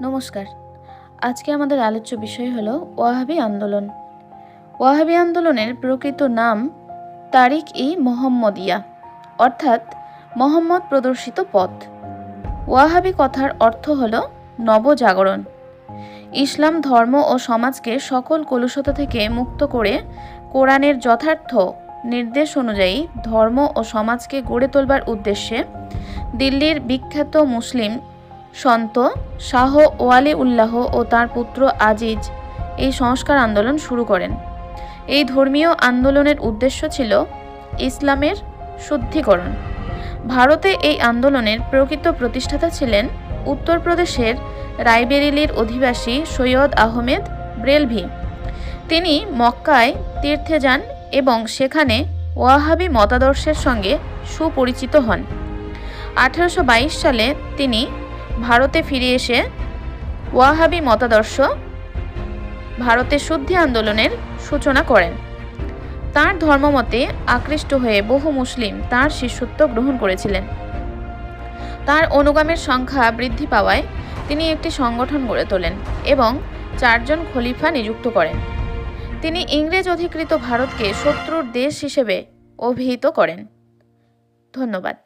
নমস্কার। আজকে আমাদের আলোচ্য বিষয় হলো ওয়াহাবি আন্দোলন। ওয়াহাবি আন্দোলনের প্রকৃত নাম তারিক ই মোহাম্মদিয়া, অর্থাৎ মোহাম্মদ প্রদর্শিত পথ। ওয়াহাবি কথার অর্থ হল নবজাগরণ। ইসলাম ধর্ম ও সমাজকে সকল কলুষতা থেকে মুক্ত করে কোরআনের যথার্থ নির্দেশ অনুযায়ী ধর্ম ও সমাজকে গড়ে তোলবার উদ্দেশ্যে দিল্লির বিখ্যাত মুসলিম সন্ত শাহ ওয়ালি উল্লাহ ও তার পুত্র আজিজ এই সংস্কার আন্দোলন শুরু করেন। এই ধর্মীয় আন্দোলনের উদ্দেশ্য ছিল ইসলামের শুদ্ধিকরণ। ভারতে এই আন্দোলনের প্রকৃত প্রতিষ্ঠাতা ছিলেন উত্তরপ্রদেশের রায়বেরিলির অধিবাসী সৈয়দ আহমেদ ব্রেলভি। তিনি মক্কায় তীর্থে যান এবং সেখানে ওয়াহাবি মতাদর্শের সঙ্গে সুপরিচিত হন। আঠারোশো বাইশ সালে তিনি ভারতে ফিরে এসে ওয়াহাবি মতাদর্শ ভারতে শুদ্ধি আন্দোলনের সূচনা করেন। তার ধর্মমতে আকৃষ্ট হয়ে বহু মুসলিম তার শিষ্যত্ব গ্রহণ করেছিলেন। তার অনুগামের সংখ্যা বৃদ্ধি পাওয়ায় তিনি একটি সংগঠন গড়ে তোলেন এবং চারজন খলিফা নিযুক্ত করেন। তিনি ইংরেজ অধিকৃত ভারতকে শত্রুর দেশ হিসেবে অভিহিত করেন। ধন্যবাদ।